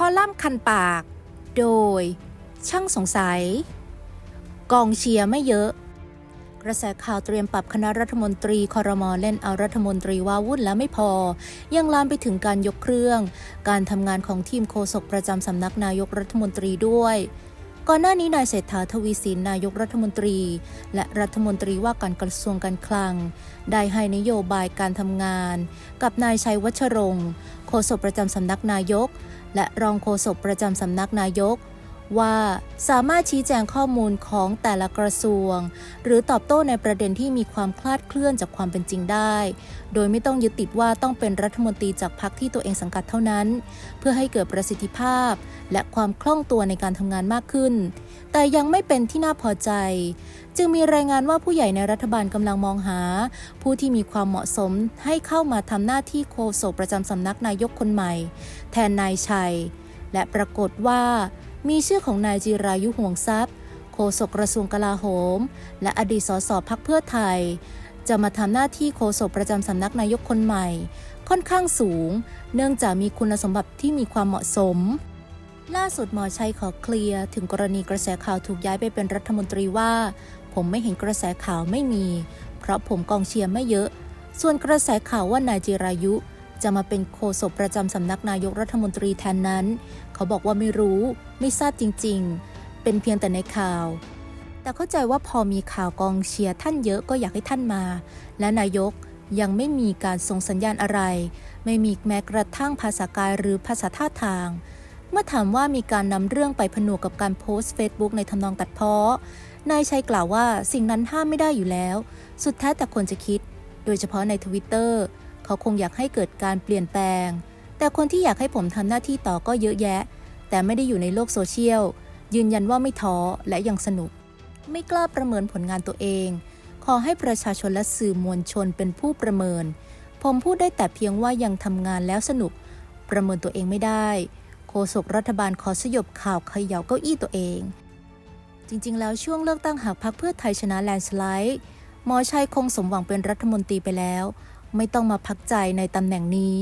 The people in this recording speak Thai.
คอลัมน์คันปาก โดย ช่างสงสัย กองเชียร์ไม่เยอะ กระแสข่าวเตรียมปรับคณะรัฐมนตรีคอรมอเล่นเอารัฐมนตรีว่าวุ่นแล้วไม่พอ ยังลามไปถึงการยกเครื่อง การทำงานของทีมโฆษกประจำสำนักนายกรัฐมนตรีด้วย ก่อนหน้านี้นายเศรษฐาทวีสินนายกรัฐมนตรี และรัฐมนตรีว่าการกระทรวงการคลัง ได้ให้นโยบายการทำงาน กับนายชัยวัชรงค์โฆษกประจำสำนักนายก และรองโฆษกประจำสำนักนายก ว่าสามารถชี้แจงข้อมูลของแต่ละกระทรวง หรือตอบโต้ในประเด็นที่มีความคลาดเคลื่อนจากความเป็นจริงได้ โดยไม่ต้องยึดติดว่าต้องเป็นรัฐมนตรีจากพรรคที่ตัวเองสังกัดเท่านั้น เพื่อให้เกิดประสิทธิภาพ และความคล่องตัวในการทำงานมากขึ้น แต่ยังไม่เป็นที่น่าพอใจ จึงมีรายงานว่าผู้ใหญ่ในรัฐบาลกำลังมองหา ผู้ที่มีความเหมาะสมให้เข้ามาทำหน้าที่โฆษกประจำสำนักนายกคนใหม่ แทนนายชัย และปรากฏว่า มีชื่อของนายจิรายุห่วงทรัพย์ โฆษกกระทรวงกลาโหม และอดีตสสพักเพื่อไทย จะมาทำหน้าที่โฆษกประจำสำนักนายกคนใหม่ ค่อนข้างสูง เนื่องจากมีคุณสมบัติที่มีความเหมาะสม ล่าสุดหมอชัยขอเคลียร์ถึงกรณีกระแสข่าวถูกย้ายไปเป็นรัฐมนตรีว่า ผมไม่เห็นกระแสข่าวไม่มี เพราะผมกองเชียร์ไม่เยอะ ส่วนกระแสข่าวว่านายจิรายุ จะมาเป็นโฆษกประจำสำนักนายกรัฐมนตรีแทนนั้น เขาบอกว่าไม่รู้ ไม่ทราบจริง ๆ เป็นเพียงแต่ในข่าว แต่เข้าใจว่าพอมีข่าวกองเชียร์ท่านเยอะก็อยากให้ท่านมา และนายกยังไม่มีการส่งสัญญาณอะไร ไม่มีแม้กระทั่งภาษากายหรือภาษาท่าทาง เมื่อถามว่ามีการนำเรื่องไปผนวกกับการโพสต์เฟซบุ๊กในทำนองตัดเพ้อนายชัยกล่าวว่าสิ่งนั้นห้ามไม่ได้อยู่แล้ว สุดแท้แต่คนจะคิด โดยเฉพาะในทวิตเตอร์ เขาคงอยากให้เกิดการเปลี่ยนแปลง แต่คนที่อยากให้ผมทำหน้าที่ต่อก็เยอะแยะ แต่ไม่ได้อยู่ในโลกโซเชียล ยืนยันว่าไม่ท้อและยังสนุก ไม่กล้าประเมินผลงานตัวเอง ขอให้ประชาชนและสื่อมวลชนเป็นผู้ประเมิน ผมพูดได้แต่เพียงว่ายังทำงานแล้วสนุก ประเมินตัวเองไม่ได้ โฆษกรัฐบาลขอสยบข่าวเขย่าเก้าอี้ตัวเอง จริงๆ แล้วช่วงเลือกตั้งหากพรรคเพื่อไทยชนะแลนสไลด์หมอชัยคงสมหวังเป็นรัฐมนตรีไปแล้ว ไม่ต้องมาพักใจในตำแหน่งนี้